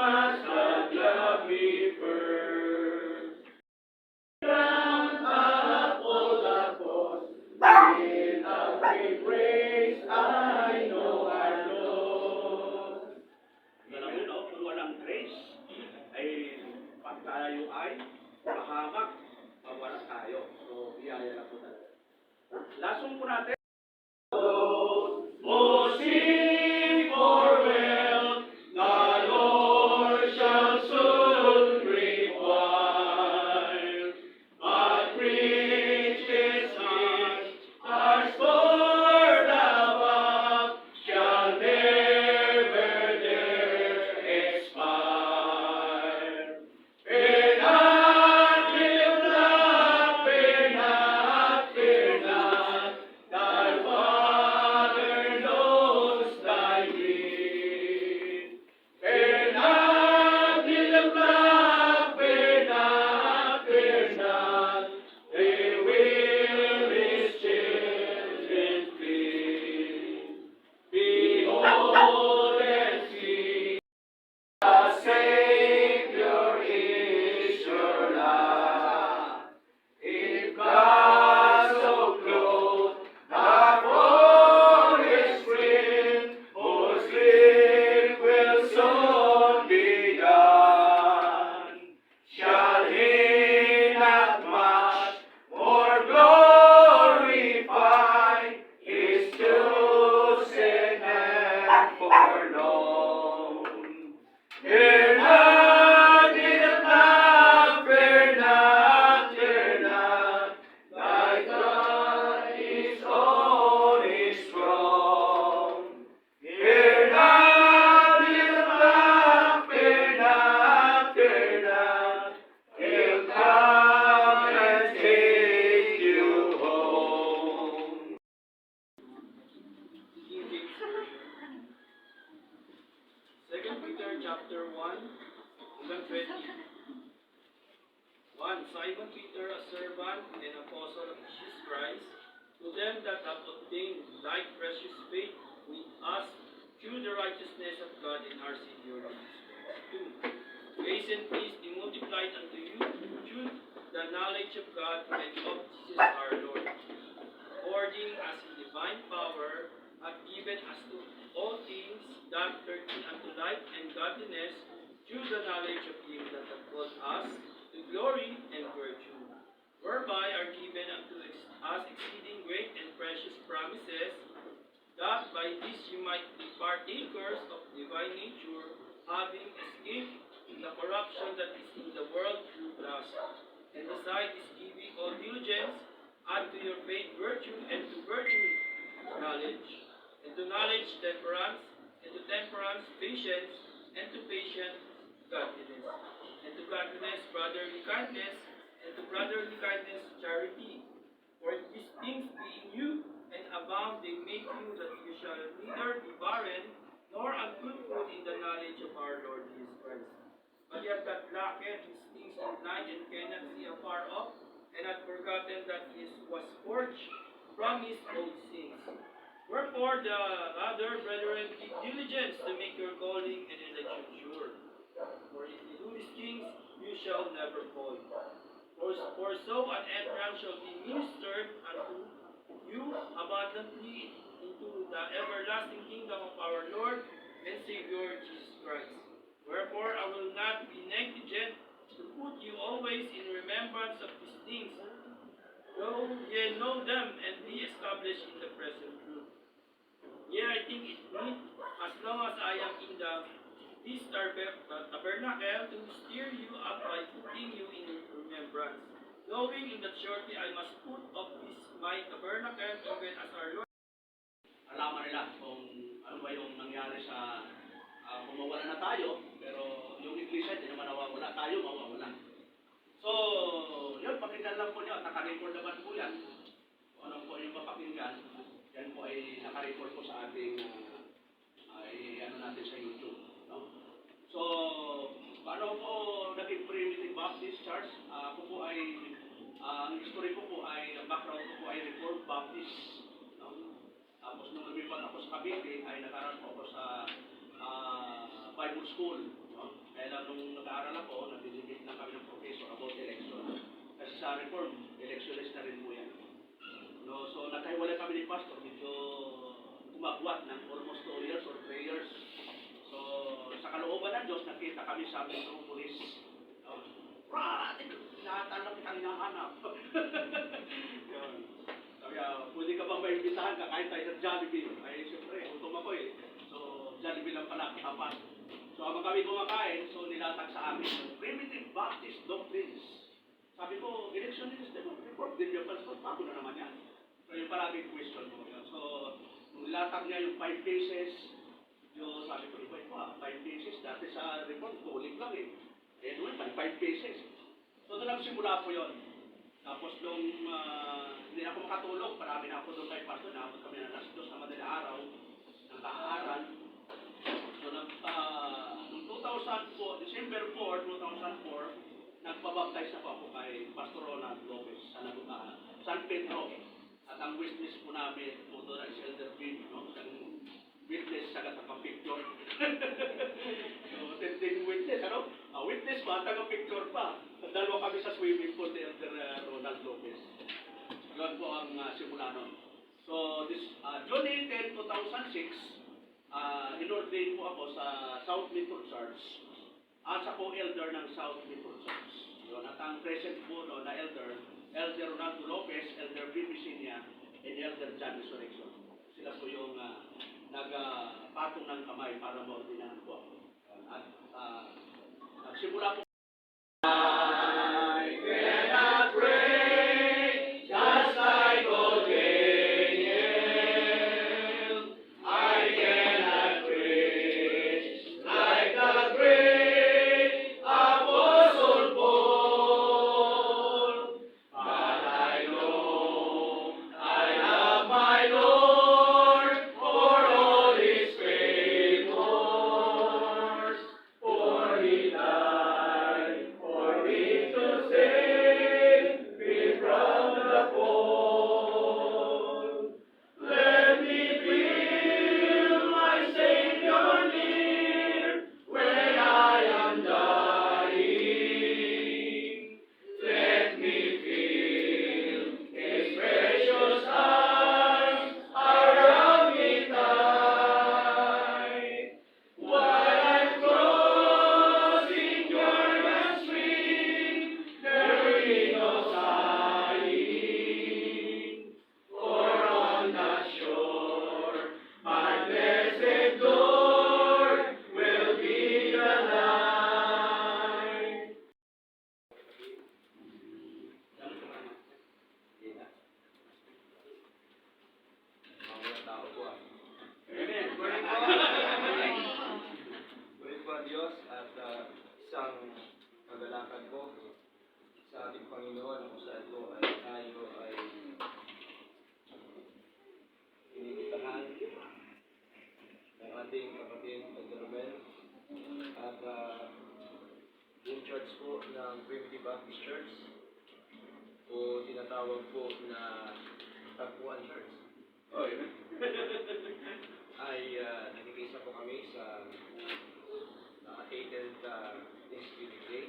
محمد the knowledge of God and of Jesus our Lord, according as his divine power hath given us to all things that pertain unto life and godliness through the knowledge of him that hath called us to glory and virtue, whereby are given unto us exceeding great and precious promises, that by this you might be partakers of divine nature, having escaped the corruption that is in the world through lust. And beside this giving all diligence, add to your faith virtue, and to virtue knowledge, and to knowledge temperance, and to temperance patience, and to patience godliness, and to godliness brotherly kindness, and to brotherly kindness charity. For if these things be in you, and abound, they make you that you shall neither be barren, nor unfruitful in the knowledge of our Lord Jesus Christ. But yet that lacketh these things in blind and cannot see afar off, and hath forgotten that he was forged from his old sins. Wherefore the other brethren give diligence to make your calling and election sure. For if you do these things, you shall never fall. For, for so an entrance shall be ministered unto you abundantly into the everlasting kingdom of our Lord and Savior Jesus Christ. Wherefore I will not be negligent to put you always in remembrance of these things, though ye know them and be established in the present truth. Yea, I think it meet, as long as I am in the this taber- tabernacle, to stir you up by putting you in remembrance. Knowing in that shortly I must put off this my tabernacle, even as our Lord Alaman nila kung ano ba yung nangyari sa uh, kung mawala na tayo, iglesia, hindi naman nawawala tayo, mawawala. So, yun, pakinggan lang po niyo, naka-record naman po yan. Kung ano po yung mapakinggan, yan po ay naka-record po sa ating uh, ay ano natin sa YouTube. No? So, paano po naging primitive Baptist Church? Ah, ako po ay, ah, ang history ko po ay, ang background ko po ay Reformed Baptist. No? Tapos nung lumipat ako sa Cavite, ay nag-aral po ako sa ah, Bible School. Lang nung nag-aaral ako, nag-debate na kami ng professor about election. Kasi sa Reform, electionist na rin po yan. No, so nagkahiwalay kami ni Pastor, medyo umagwat ng almost 2 years or 3 years. So sa kalooban ng Diyos, nakita kami sa Metropolis. No? Rah! Tinatanong kitang hinahanap. Yun. Sabi, ah, pwede ka bang imbitahan ka, kahit tayo sa Jollibee. Ay, siyempre, gutom ako eh. So, Jollibee lang pala, kapan. So, habang kami kumakain, so nilatag sa amin, Primitive Baptist Doctrines. Sabi ko, election din mo, report din yung passport, bago na naman yan. So, yung palaging question ko. So, nung nilatag niya yung five cases, yung sabi ko, iba iba, five cases, dati sa report, kulik lang eh. Eh, doon, may five cases. So, doon nagsimula po yun. Tapos nung ah, hindi ako makatulog, marami na ako doon kay Pastor, naabot kami ng alas dos na madaling araw, ng kaaral. So, nag, noong 2004, December 4, 2004, nagpabaptize na po ako kay Pastor Ronald Lopez sa Nagutaan, San Pedro. At ang witness po namin, po doon ay si Elder no? Isang witness sa taga-picture. so, tending witness, ano? A witness pa, taga-picture pa. Dalawa kami sa swimming pool ni Elder uh, Ronald Lopez. Yun po ang uh, simula nun. So, this, uh, June 18, 2006, uh, inordain po ako sa South Metro Church. At sa po elder ng South Metro Church. Yun, at ang present po no, na elder, Elder Ronaldo Lopez, Elder Bibi Sinya, and Elder John Resurrection. Sila po yung uh, nagpatong ng kamay para maordinahan po ako. At uh, nagsimula po I ng Primitive Baptist Church o tinatawag po na Tagpuan Church Oh, yun. ay uh, nagkikisa po kami sa naka-catered uh, Thanksgiving Day.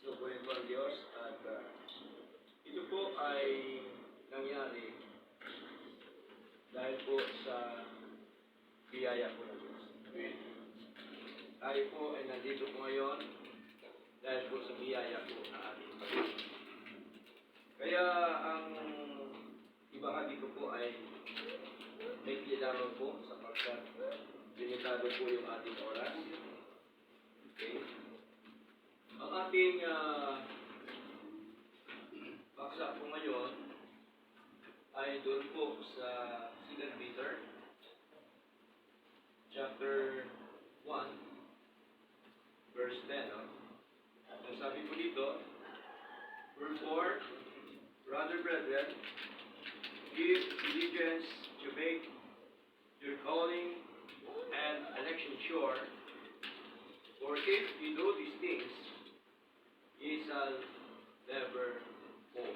So, po po ang Diyos at uh, ito po ay nangyari dahil po sa biyaya po ng Diyos. Tayo po ay nandito po ngayon dahil po sa biyaya po na ating. Kaya ang ibahagi ko po ay may lamang po sapagkat limitado po yung ating oras. Okay? Ang ating uh, paksa po ngayon ay doon po sa 2 Peter chapter 1 verse 10. No? Ang sabi po dito, Wherefore, brother brethren, give diligence to make your calling and election sure. For if you do these things, ye shall never fall.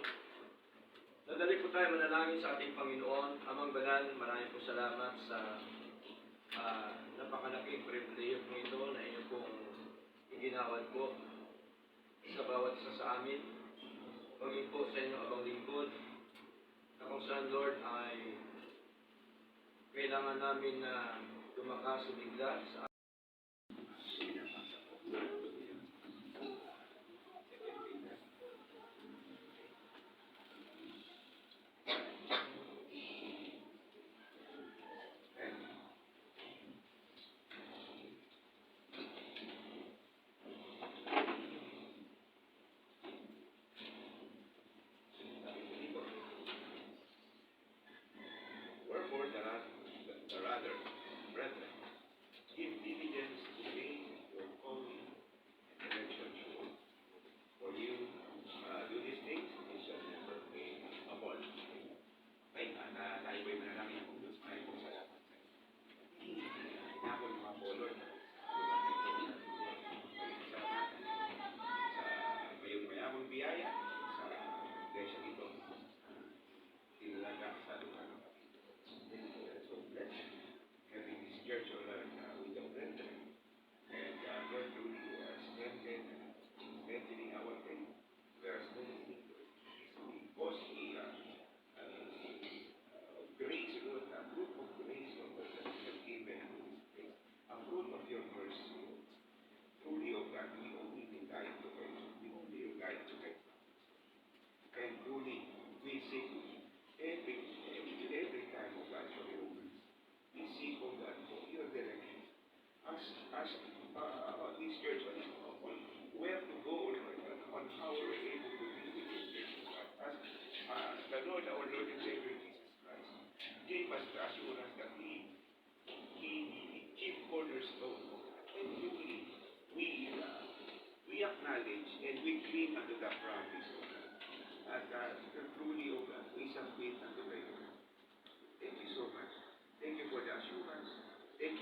Nadali po tayo manalangin sa ating Panginoon. Amang Banal, maraming po salamat sa ah, napakalaking pribileyo po ito na inyo pong iginawad po sa bawat isa sa amin. Pagin po sa inyong abang lingkod na kung saan Lord ay kailangan namin na tumakas bigla sa another.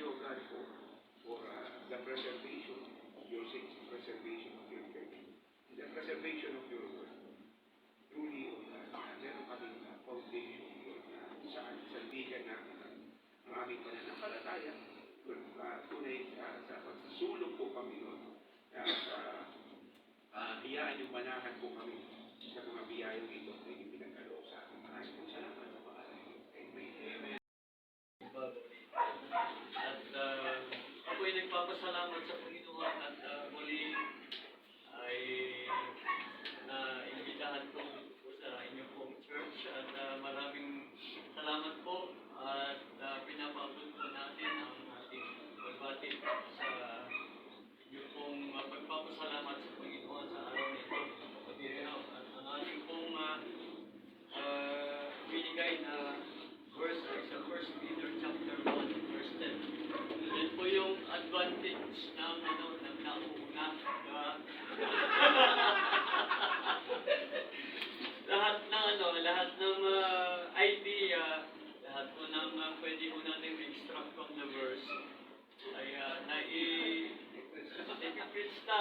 You, O God, for, for uh, the preservation of your saints, preservation of your church, the preservation of your word. Truly, O God, uh, meron kaming uh, foundation, Lord, na kung saan sandigan namin ang ang aming pananampalataya. Lord, uh, tunay uh, sa pagsusulong po kami, Lord. At uh, uh, hiyaan yung manahan po kami sa mga biyayang ito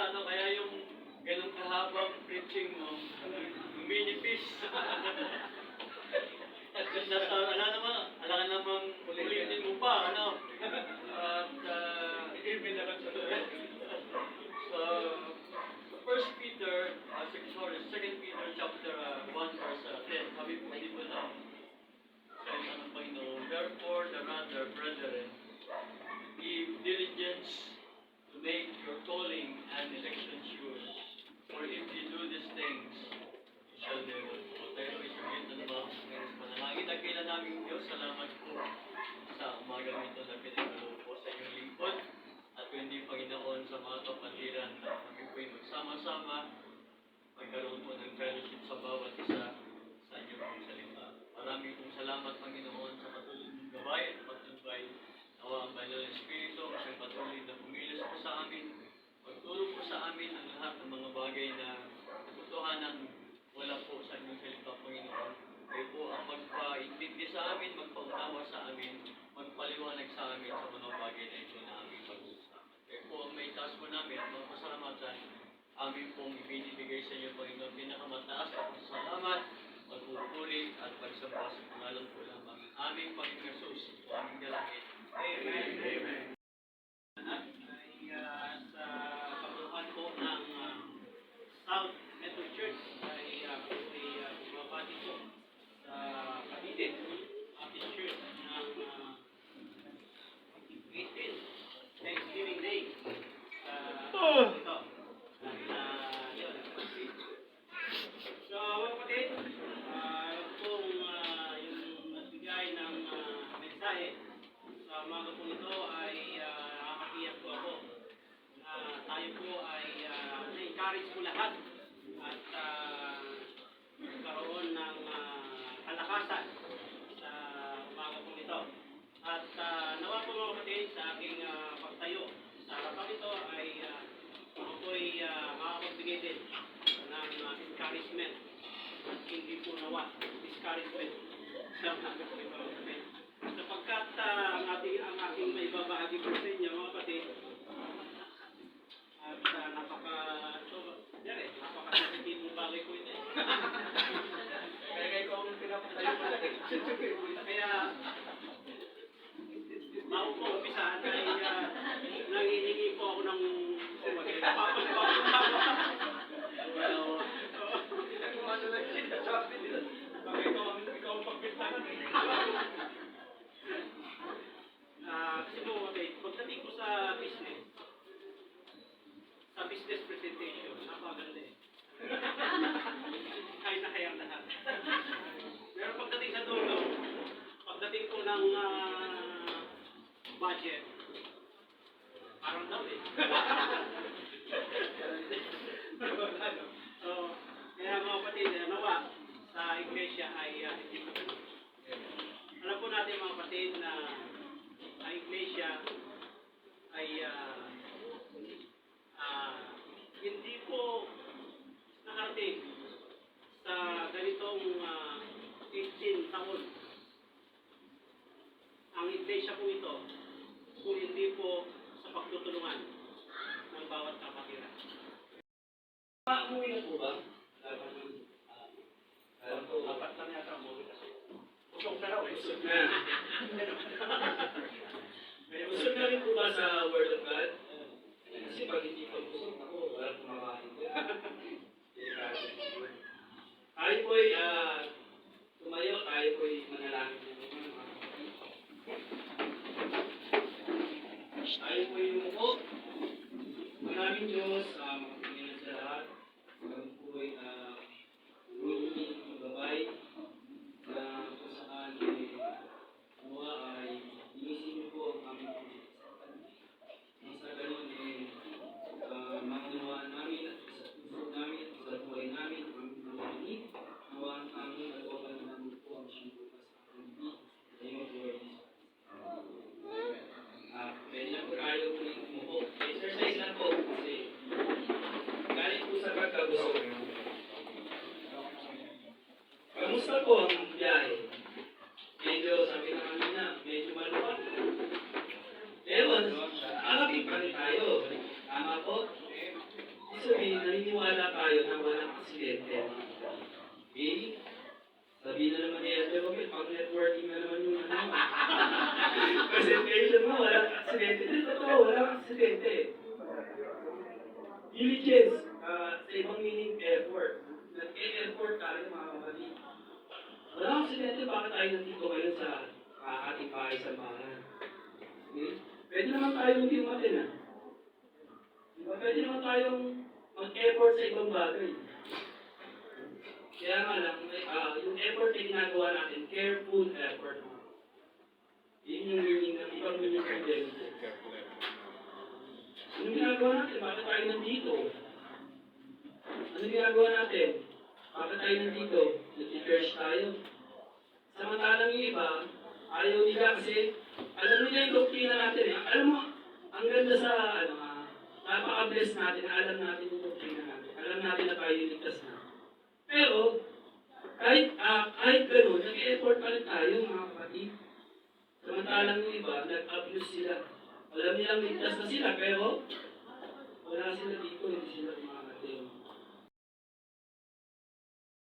ano, kaya yung ganun kahabang preaching mo, minipis. At kung nasa, ala naman, ala ka namang ulitin mo pa, ano? At, uh, so, First Peter, uh, sorry, Second Peter chapter uh, 1 verse uh, 10, sabi po dito na, sabi ng Panginoon, Therefore, the rather, brethren, give diligence to make your calling and election sure. For if you do these things, you shall never. So tayo ay naman sa panalangin. Nagkila namin Diyos, salamat po sa umaga nito na pinagalo po sa inyong lingkod. At hindi Panginoon sa mga kapatiran na kami po'y magsama-sama, magkaroon po ng fellowship sa bawat isa sa inyong pong salita. Maraming pong salamat Panginoon sa patuloy ng gabay at patnubay. Nawa ang banal na Espiritu kasi patuloy na pumilis po sa amin. Magturo po sa amin ang lahat ng mga bagay na katotohanan wala po sa inyong salita, Panginoon. Kayo po ang magpaintindi sa amin, magpaunawa sa amin, magpaliwanag sa amin sa mga bagay na ito na aming pag-uusapan. Kayo po ang may taas po namin at mga pasalamatan amin pong ibinibigay sa inyo, Panginoon, pinakamataas at salamat, magpupuri at pagsamba sa pangalan po lamang. Aming Panginoon Jesus, o aming dalangin. Amen. Amen. umaga po ito ay ah, uh, nakakatiyak po ako. Uh, tayo po ay uh, na-encourage po lahat at uh, ng uh, kalakasan sa umaga po ito. At uh, nawa po mga kapatid sa aking uh, pagtayo sa harapan ito ay uh, ako po'y uh, makapagbigay din ng uh, encouragement at hindi po nawa discouragement sa umaga po ito. Sapagkat ah, ang ating ang ating may babahagi po sa inyo mga kapatid at ah, napaka so, yan eh, napaka-sensitibong bagay po ito. eh. Kaya kayo ko ang pinapatayo ko natin. Kaya Mauumpisahan ay uh, nangihingi po ako ng kumagay. Well, bakit ikaw ang ikaw ang pagpintahan eh? Ah, kasi po, okay, pagdating ko sa business, sa business presentation, napakaganda eh. Kaya na kaya ang lahat. Pero pagdating sa dulo, pagdating ko ng ah, budget, parang daw eh. so, kaya mga kapatid, nawa, sa iglesia ay ah, hindi. Alam po natin mga kapatid na ang iglesia ay ah, ah, hindi po nakarating sa ganitong ah, 15 taon ang iglesia po ito kung hindi po sa pagtutulungan ng bawat kapatiran. Umuwi na po ba? Alam ko, apat lang yata movie kasi. Usok na raw eh. Busog na. Busog na rin po ba sa Word of God? Kasi pag hindi pa busog ako, wala kumakain ko. Tayo po'y ah, tumayo, tayo po'y manalangin po muna, mga kapatid. Tayo po'y lumuko. Maraming Diyos, uh, mga Panginoon sa lahat. Kami po'y uh, humingi ng gabay na kung saan eh, nawa ay inisin niyo po ang aming pagkakasalan. Nang sa ganun eh, uh, maunawaan namin at sa puso namin at sa buhay namin ang aming pangalanin. Nawa ang aming nagawa namin po ang siyang bukas sa aming Ngayon, Lord Jesus. Ah, pwede lang po tayo ulit umupo. Exercise lang po kasi galing po sa pagkabusog. Kamusta po ang biyahe? Medyo sabi na kanina, medyo maluwag. Ewan, akapit pa rin tayo. Tama po? Ibig sabihin, naniniwala tayo na walang aksidente. Okay? Sabihin na naman ni Elder Romel, pag networking na naman yung ano. Presentation mo, walang aksidente. Hindi, totoo, aksidente. Diligence, ah, sa ibang meaning, effort. Nag-e-effort tayo mga kapatid. Walang aksidente, bakit tayo nandito ngayon sa ah, ating bahay sa bahay? Okay? Pwede naman tayo maging matin, ah. Diba? Pwede naman tayong mag-effort sa ibang bagay. Kaya nga lang, ah, yung effort na ginagawa natin, careful effort. Yun yung meaning ng ibang meaning ng diligence. Ano ginagawa natin? Bakit tayo nandito? Ano ginagawa natin? Bakit tayo nandito? Nag-church tayo. Samantalang yung iba, ayaw nila kasi alam nila yung doktrina natin. eh. Alam mo, ang ganda sa ano, ah, napaka-bless natin na alam natin yung doktrina natin. Alam natin na tayo ligtas na. Pero, kahit, ah, kahit gano'n, nag-effort pa rin tayo mga kapatid. Samantalang yung iba, nag-abuse sila. Alam nilang ligtas na sila, pero wala sila dito, hindi sila mga kapatid.